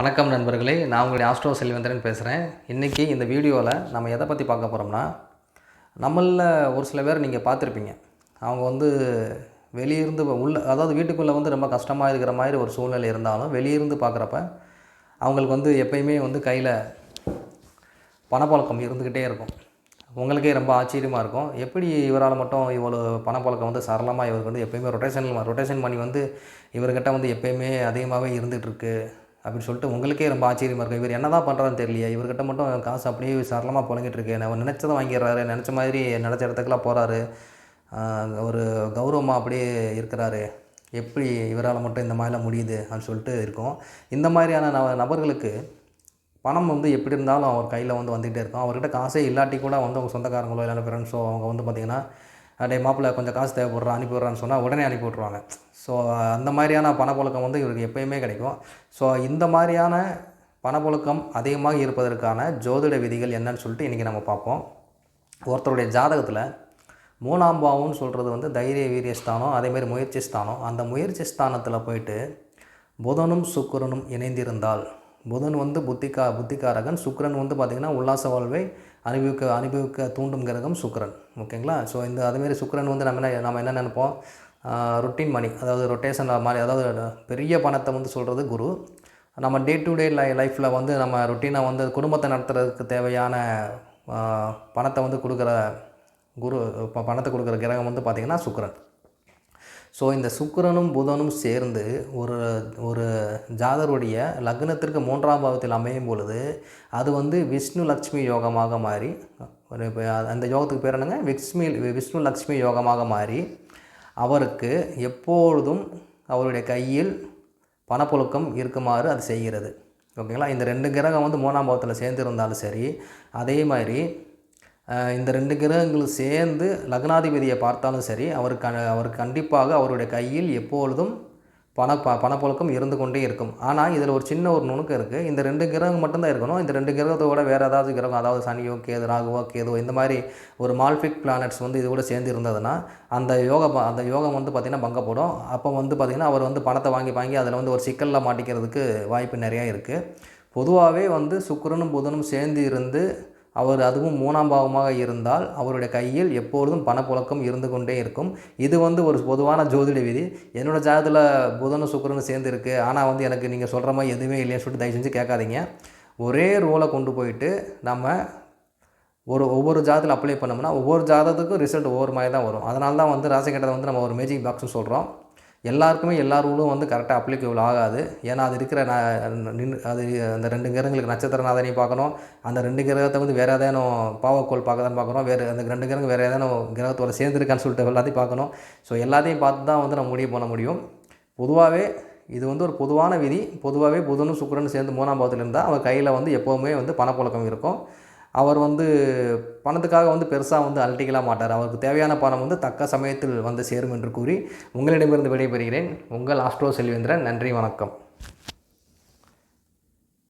வணக்கம் நண்பர்களே நான் உங்களுடைய ஆஸ்ட்ரோ செல்வந்திரன் பேசுகிறேன் இன்றைக்கி இந்த வீடியோவில் நம்ம எதை பற்றி பார்க்க போகிறோம்னா நம்மளில் ஒரு சில பேர் நீங்கள் பார்த்துருப்பீங்க. அவங்க வந்து வெளியிருந்து உள்ள அதாவது வீட்டுக்குள்ளே வந்து ரொம்ப கஷ்டமாக இருக்கிற மாதிரி ஒரு சூழ்நிலை இருந்தாலும் வெளியிருந்து பார்க்குறப்ப அவங்களுக்கு வந்து எப்பயுமே வந்து கையில் பணப்பழக்கம் இருந்துக்கிட்டே இருக்கும். உங்களுக்கே ரொம்ப ஆச்சரியமாக இருக்கும். எப்படி இவரால் மட்டும் இவ்வளோ பணப்பழக்கம் வந்து சரளமாக இவருக்கு வந்து எப்பயுமே ரொட்டேஷன் ரொட்டேஷன் பண்ணி வந்து இவர்கிட்ட வந்து எப்போயுமே அதிகமாகவே இருந்துகிட்ருக்கு அப்படின்னு சொல்லிட்டு உங்களுக்கே ரொம்ப ஆச்சரியமாக இருக்கும். இவர் என்ன தான் பண்ணுறான்னு தெரியலையே. இவர்கிட்ட மட்டும் காசு அப்படியே சரளமாக புழங்கிட்டு அவர் நினச்சதை வாங்கிடுறாரு. நினச்ச மாதிரி நினச்ச இடத்துக்குலாம் போகிறாரு ஒரு கௌரவமாக அப்படியே இருக்கிறாரு. எப்படி இவரால் மட்டும் இந்த மாதிரிலாம் முடியுது அப்படின்னு சொல்லிட்டு இருக்கும். இந்த மாதிரியான நப நபர்களுக்கு பணம் வந்து எப்படி இருந்தாலும் அவர் கையில் வந்து வந்துகிட்டே இருக்கும். அவர்கிட்ட காசே இல்லாட்டி கூட வந்து அவங்க சொந்தக்காரங்களோ இல்லை ஃப்ரெண்ட்ஸோ அவங்க வந்து பார்த்திங்கன்னா டே மாப்பிள்ளை கொஞ்சம் காசு தேவைப்படுறா அனுப்பி விட்றான்னு சொன்னால் உடனே அனுப்பி விட்ருவாங்க ஸோ அந்த மாதிரியான பணப்புழக்கம் வந்து இவருக்கு எப்பயுமே கிடைக்கும். ஸோ இந்த மாதிரியான பணப்புழக்கம் அதிகமாக இருப்பதற்கான ஜோதிட விதிகள் என்னன்னு சொல்லிட்டு இன்றைக்கி நம்ம பார்ப்போம். ஒருத்தருடைய ஜாதகத்தில் மூணாம் பாவம்னு சொல்கிறது வந்து தைரிய வீரிய ஸ்தானம் அதேமாதிரி முயற்சி ஸ்தானம். அந்த முயற்சி ஸ்தானத்தில் போயிட்டு புதனும் சுக்கரனும் இணைந்திருந்தால் புதன் வந்து புத்திகா புத்திகாரகன். சுக்ரன் வந்து பார்த்திங்கன்னா உல்லாச வாழ்வை அனுபவிக்க அனுபவிக்க தூண்டும் கிரகம் சுக்ரன் ஓகேங்களா? ஸோ இந்த அதுமாரி சுக்ரன் வந்து நம்ம என்ன நம்ம என்ன நினைப்போம்? ரொட்டீன் மணி அதாவது ரொட்டேஷன் மாதிரி அதாவது பெரிய பணத்தை வந்து சொல்கிறது குரு. நம்ம டே டு டே லை லைஃப்பில் வந்து நம்ம ரொட்டீனாக வந்து குடும்பத்தை நடத்துறதுக்கு தேவையான பணத்தை வந்து கொடுக்குற குரு இப்போ பணத்தை கொடுக்குற கிரகம் வந்து பார்த்திங்கன்னா சுக்ரன் ஸோ இந்த சுக்கிரனும் புதனும் சேர்ந்து ஒரு ஒரு ஜாதருடைய லக்னத்திற்கு மூன்றாம் பாவத்தில் அமையும் பொழுது அது வந்து விஷ்ணு லக்ஷ்மி யோகமாக மாறி ஒரு இப்போ அந்த யோகத்துக்கு பேர் என்னங்க? விஷ்மி விஷ்ணு லக்ஷ்மி யோகமாக மாறி அவருக்கு எப்பொழுதும் அவருடைய கையில் பணப்புழக்கம் இருக்குமாறு அது செய்கிறது. ஓகேங்களா? இந்த ரெண்டு கிரகம் வந்து மூணாம் பாவத்தில் சேர்ந்துருந்தாலும் சரி அதே மாதிரி இந்த ரெண்டு கிரகங்களும் சேர்ந்து லக்னாதிபதியை பார்த்தாலும் சரி அவர் க அவர் கண்டிப்பாக அவருடைய கையில் எப்பொழுதும் பண ப பணப்புழக்கம் இருந்து கொண்டே இருக்கும். ஆனால் இதில் ஒரு சின்ன ஒரு நுணுக்கம் இருக்குது இந்த ரெண்டு கிரகம் மட்டும்தான் இருக்கணும். இந்த ரெண்டு கிரகத்தோட வேறு ஏதாவது கிரகம் அதாவது சனியோ கேது ராகுவோ கேதுவோ இந்த மாதிரி ஒரு மால்ஃபிக் பிளானட்ஸ் வந்து இது கூட சேர்ந்து இருந்ததுன்னா அந்த யோக அந்த யோகம் வந்து பார்த்திங்கன்னா பங்கப்படும். அப்போ வந்து பார்த்திங்கன்னா அவர் வந்து பணத்தை வாங்கி வாங்கி அதில் வந்து ஒரு சிக்கலில் மாட்டிக்கிறதுக்கு வாய்ப்பு நிறையா இருக்குது பொதுவாகவே வந்து சுக்கரனும் புதனும் சேர்ந்து இருந்து அவர் அதுவும் மூணாம் பாவமாக இருந்தால் அவருடைய கையில் எப்பொழுதும் பணப்புழக்கம் இருந்து கொண்டே இருக்கும். இது வந்து ஒரு பொதுவான ஜோதிட விதி. என்னோடய ஜாதத்தில் புதனும் சுக்கரனும் சேர்ந்து இருக்குது ஆனால் வந்து எனக்கு நீங்கள் சொல்கிற மாதிரி எதுவுமே இல்லைன்னு சொல்லிட்டு தயவு செஞ்சு கேட்காதீங்க. ஒரே ரோலை கொண்டு போயிட்டு நம்ம ஒரு ஒவ்வொரு ஜாதத்தில் அப்ளை பண்ணோம்னா ஒவ்வொரு ஜாதத்துக்கும் ரிசல்ட் ஒவ்வொரு மாதிரி தான் வரும். அதனால தான் வந்து ராசி வந்து நம்ம ஒரு மேஜிக் பாக்ஸ்னு சொல்கிறோம் எல்லாருக்குமே எல்லா ரூலும் வந்து கரெக்டாக அப்ளிகபிள் ஆகாது. ஏன்னா அது இருக்கிற நின்று அது அந்த ரெண்டு கிரகங்களுக்கு நட்சத்திரநாதனையும் பார்க்கணும். அந்த ரெண்டு கிரகத்தை வந்து வேறு ஏதேனும் பாவக்கோள் பார்க்க பார்க்குறோம் வேறு அந்த ரெண்டு கிரகம் வேறு ஏதேனும் கிரகத்தோட சேர்ந்துருக்கான்னு சொல்லிட்டு எல்லாத்தையும் பார்க்கணும். ஸோ எல்லாத்தையும் பார்த்து தான் வந்து நம்ம முடிவு பண்ண முடியும். பொதுவாகவே இது வந்து ஒரு பொதுவான விதி. பொதுவாகவே புதனும் சுக்கரனும் சேர்ந்து மூணாம் பாவத்தில் இருந்தால் அவர் கையில் வந்து எப்போவுமே வந்து பணப்புழக்கம் இருக்கும். அவர் வந்து பணத்துக்காக வந்து பெருசாக வந்து அலட்டிக்கலாம் மாட்டார். அவருக்கு தேவையான பணம் வந்து தக்க சமயத்தில் வந்து சேரும் என்று கூறி உங்களிடமிருந்து விடைபெறுகிறேன். உங்கள் ஆஸ்ட்ரோ செல்வேந்திரன் நன்றி வணக்கம்.